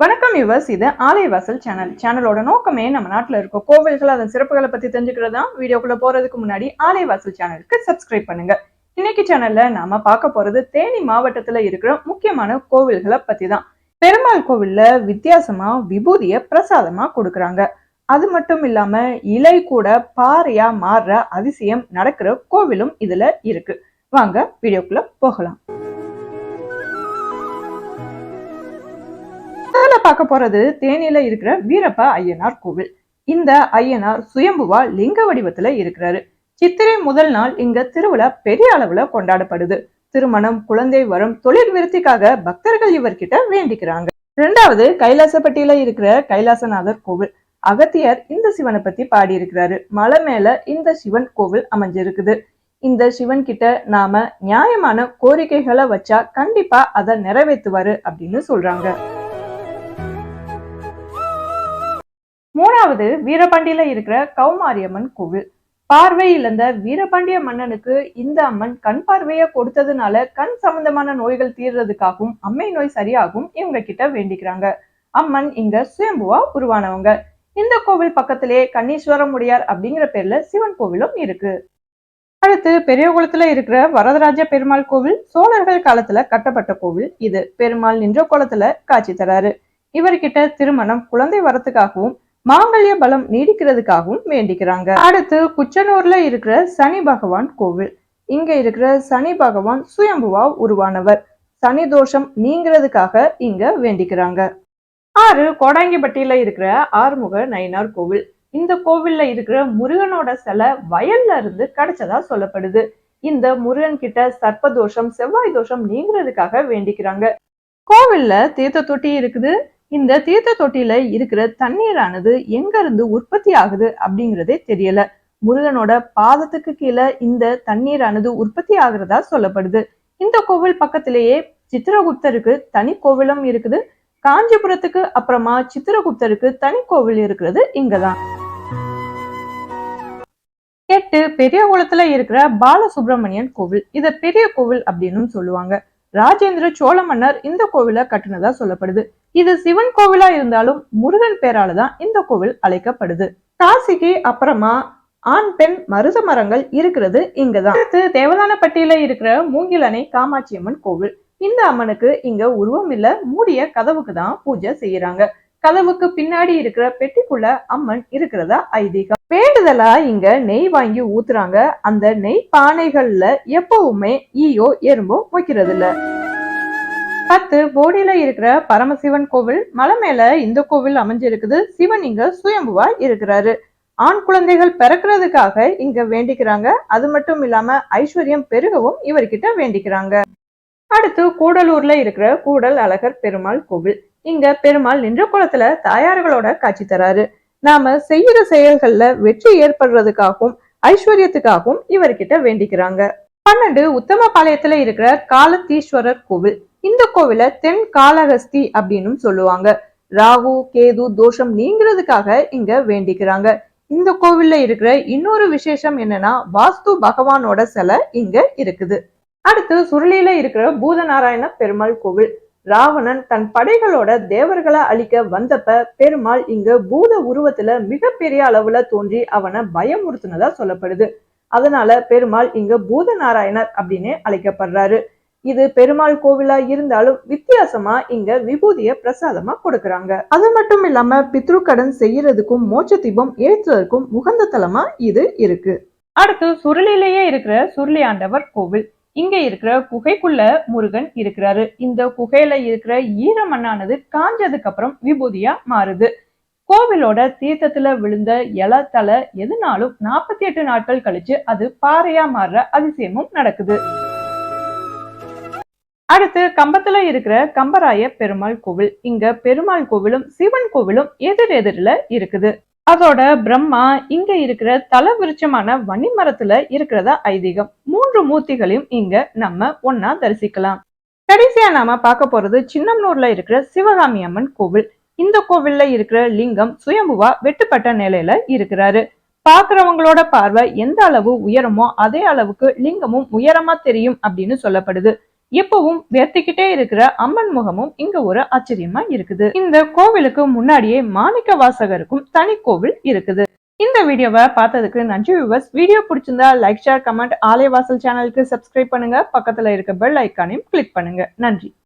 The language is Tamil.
வணக்கம் யுவர்ஸ் இது ஆலைவாசல் சேனல் சேனலோட நோக்கமே நம்ம நாட்டில் இருக்க கோவில்கள் அதன் சிறப்புகளை பற்றி தெரிஞ்சுக்கிறது தான் வீடியோக்குள்ளே போகிறதுக்கு முன்னாடி ஆலைவாசல் சேனலுக்கு சப்ஸ்கிரைப் பண்ணுங்க. இன்னைக்கு சேனலில் நாம பார்க்க போகிறது தேனி மாவட்டத்தில் இருக்கிற முக்கியமான கோவில்களை பற்றி தான் பெருமாள் கோவிலில் வித்தியாசமாக விபூதியை பிரசாதமாக கொடுக்குறாங்க. அது மட்டும் இல்லாமல் இலை கூட பாறையாக மாறுற அதிசயம் நடக்கிற கோவிலும் இதில் இருக்கு. வாங்க வீடியோக்குள்ளே போகலாம். பார்க்க போறது தேனியில இருக்கிற வீரப்ப ஐயனார் கோவில். இந்த ஐயனார் சுயம்புவா லிங்க வடிவத்துல இருக்கிறாரு. சித்திரை முதல் நாள் இங்க திருவிழா பெரிய அளவுல கொண்டாடப்படுது. திருமணம் குழந்தை வரும் தொழில் விருத்திக்காக பக்தர்கள் இவர்கிட்ட வேண்டிக்கிறாங்க. ரெண்டாவது கைலாசப்பட்டியில இருக்கிற கைலாசநாதர் கோவில். அகத்தியர் இந்த சிவனை பத்தி பாடியிருக்கிறாரு. மலை மேல இந்த சிவன் கோவில் அமைஞ்சிருக்குது. இந்த சிவன் கிட்ட நாம நியாயமான கோரிக்கைகளை வச்சா கண்டிப்பா அதை நிறைவேற்றுவாரு அப்படின்னு சொல்றாங்க. இரண்டாவது வீரபாண்டியில இருக்கிற கௌமாரியம்மன் கோவில். பார்வை இழந்த வீரபாண்டிய மன்னனுக்கு இந்த அம்மன் கண் பார்வையை கொடுத்ததுனால கண் சம்பந்தமான நோய்கள் தீர்றதுக்காகவும் அம்மை நோய் சரியாகும் இவங்க கிட்ட வேண்டிக்கிறாங்க. அம்மன் இங்க சுயம்புவா உருவானவங்க. இந்த கோவில் பக்கத்திலே கண்ணீஸ்வரம் அப்படிங்கிற பேர்ல சிவன் கோவிலும் இருக்கு. அடுத்து பெரியகுளத்துல இருக்கிற வரதராஜ பெருமாள் கோவில் சோழர்கள் காலத்துல கட்டப்பட்ட கோவில் இது. பெருமாள் நின்ற குளத்துல காட்சி தராரு. இவர்கிட்ட திருமணம் குழந்தை வரத்துக்காகவும் மாங்கல்ய பலம் நீடிக்கிறதுக்காகவும் வேண்டிக்கிறாங்க. அடுத்து குச்சனூர்ல இருக்கிற சனி பகவான் கோவில். இங்க இருக்கிற சனி பகவான் சுயம்புவா உருவானவர். சனி தோஷம் நீங்கிறதுக்காக இங்க வேண்டிக்கிறாங்க. ஆறு கோடாங்கிப்பட்டியில இருக்கிற ஆறுமுக நயினார் கோவில். இந்த கோவில்ல இருக்கிற முருகனோட சிலை வயல்ல இருந்து கிடைச்சதா சொல்லப்படுது. இந்த முருகன் கிட்ட சர்ப்ப தோஷம் செவ்வாய் தோஷம் நீங்கிறதுக்காக வேண்டிக்கிறாங்க. கோவில்ல தீர்த்த தொட்டி இருக்குது. இந்த தீர்த்த தொட்டியில இருக்கிற தண்ணீரானது எங்க இருந்து உற்பத்தி ஆகுது அப்படிங்கிறதே தெரியல. முருகனோட பாதத்துக்கு கீழே இந்த தண்ணீரானது உற்பத்தி ஆகுறதா சொல்லப்படுது. இந்த கோவில் பக்கத்திலேயே சித்திரகுப்தருக்கு தனி கோவிலும் இருக்குது. காஞ்சிபுரத்துக்கு அப்புறமா சித்திரகுப்தருக்கு தனி கோவில் இருக்கிறது இங்கதான். எட்டு பெரிய குளத்துல இருக்கிற பாலசுப்ரமணியன் கோவில். இத பெரிய கோவில் அப்படின்னு சொல்லுவாங்க. ராஜேந்திர சோழ மன்னர் இந்த கோவிலை கட்டுனதா சொல்லப்படுது. இது சிவன் கோவிலா இருந்தாலும் முருகன் பேரால தான் இந்த கோவில் அழைக்கப்படுது. காசிக்கு அப்புறமா ஆண் பெண் மருத மரங்கள் இருக்கிறது இங்கதான். அடுத்து தேவதானப்பட்டியில இருக்கிற மூங்கிலணை காமாட்சி அம்மன் கோவில். இந்த அம்மனுக்கு இங்க உருவம் இல்ல மூடிய கதவுக்கு தான் பூஜை செய்யறாங்க. கதவுக்கு பின்னாடி இருக்கிற பெட்டிக்குள்ள அம்மன் இருக்கிறதா ஐதீகம். வேண்டுதலா இங்க நெய் வாங்கி ஊத்துறாங்க. அந்த நெய் பானைகள்ல எப்பவுமே ஈயோ எறும்போ வைக்கிறது இல்ல பத்து போடியில இருக்கிற பரமசிவன் கோவில் மலை மேல இந்த கோவில் அமைஞ்சிருக்குது. சிவன் இங்க சுயம்புவா இருக்கிறாரு. ஆண் குழந்தைகள் பிறக்கிறதுக்காக இங்க வேண்டிக்கிறாங்க. அது மட்டும் இல்லாம ஐஸ்வர்யம் பெருகவும் இவர்கிட்ட வேண்டிக்கிறாங்க. அடுத்து கூடலூர்ல இருக்கிற கூடல் அழகர் பெருமாள் கோவில். இங்க பெருமாள் நின்ற குளத்துல தாயார்களோட காட்சி தராரு. நாம செய்யற செயல்கள்ல வெற்றி ஏற்படுறதுக்காகவும் ஐஸ்வர்யத்துக்காகவும் இவர்கிட்ட வேண்டிக்கிறாங்க. பன்னெண்டு உத்தமபாளையத்துல இருக்கிற காலத்தீஸ்வரர் கோவில். இந்த கோவில தென் காளஹஸ்தி அப்படின்னு சொல்லுவாங்க. ராகு கேது தோஷம் நீங்கிறதுக்காக இங்க வேண்டிக்கிறாங்க. இந்த கோவில்ல இருக்கிற இன்னொரு விசேஷம் என்னன்னா வாஸ்து பகவானோட சிலை இங்க இருக்குது. அடுத்து சுருளில இருக்கிற பூதநாராயண பெருமாள் கோவில். ராவணன் தன் படைகளோட தேவர்களை அழிக்க வந்தப்ப பெருமாள் இங்க பூத உருவத்துல மிகப்பெரிய அளவுல தோன்றி அவனை பயமுறுத்துனதா சொல்லப்படுது. அதனால பெருமாள் இங்க பூத நாராயணர் அப்படின்னு அழைக்கப்படுறாரு. இது பெருமாள் கோவிலா இருந்தாலும் வித்தியாசமா இங்க விபூதிய பிரசாதமா கொடுக்கறாங்க. அது மட்டும் இல்லாம பித்ருக்கடன் செய்யறதுக்கும் மோட்ச தீபம் ஏற்றுவதற்கும் உகந்த தலமா இது இருக்கு. அடுத்து சுருளிலேயே இருக்கிற சுருளி ஆண்டவர் கோவில். இங்க இருக்கிற குகைக்குள்ள முருகன் இருக்கிறாரு. இந்த குகையில இருக்கிற ஈர மண்ணானது காஞ்சதுக்கு அப்புறம் விபூதியா மாறுது. கோவிலோட தீர்த்தத்துல விழுந்த இலத்தலை எதுனாலும் நாற்பத்தி எட்டு நாட்கள் கழிச்சு அது பாறையா மாறுற அதிசயமும் நடக்குது. அடுத்து கம்பத்துல இருக்கிற கம்பராய பெருமாள் கோவில். இங்க பெருமாள் கோவிலும் சிவன் கோவிலும் எதிர் எதிரில இருக்குது. அதோட பிரம்மா இங்க இருக்கிற தல விருட்சமான வன்னி மரத்துல இருக்கிறதா ஐதீகம். மூன்று மூர்த்திகளையும் இங்க நம்ம ஒன்னா தரிசிக்கலாம். கடைசியா நாம பார்க்க போறது சின்னம்னூர்ல இருக்கிற சிவகாமி அம்மன் கோவில். இந்த கோவில்ல இருக்கிற லிங்கம் சுயம்புவா வெட்டுப்பட்ட நிலையில இருக்கிறாரு. பாக்குறவங்களோட பார்வை எந்த அளவு உயரமோ அதே அளவுக்கு லிங்கமும் உயரமா தெரியும் அப்படின்னு சொல்லப்படுது. எப்பவும் வேர்த்திக்கிட்டே இருக்கிற அம்மன் முகமும் இங்க ஒரு ஆச்சரியமா இருக்குது. இந்த கோவிலுக்கு முன்னாடியே மாணிக்க வாசகருக்கும் தனி கோவில் இருக்குது. இந்த வீடியோவை பார்த்ததுக்கு நன்றி வியூவர்ஸ் வீடியோ பிடிச்சிருந்தா லைக் ஷேர் கமெண்ட் ஆலயவாசல் சேனலுக்கு சப்ஸ்கிரைப் பண்ணுங்க. பக்கத்துல இருக்க பெல் ஐக்கானையும் கிளிக் பண்ணுங்க. நன்றி.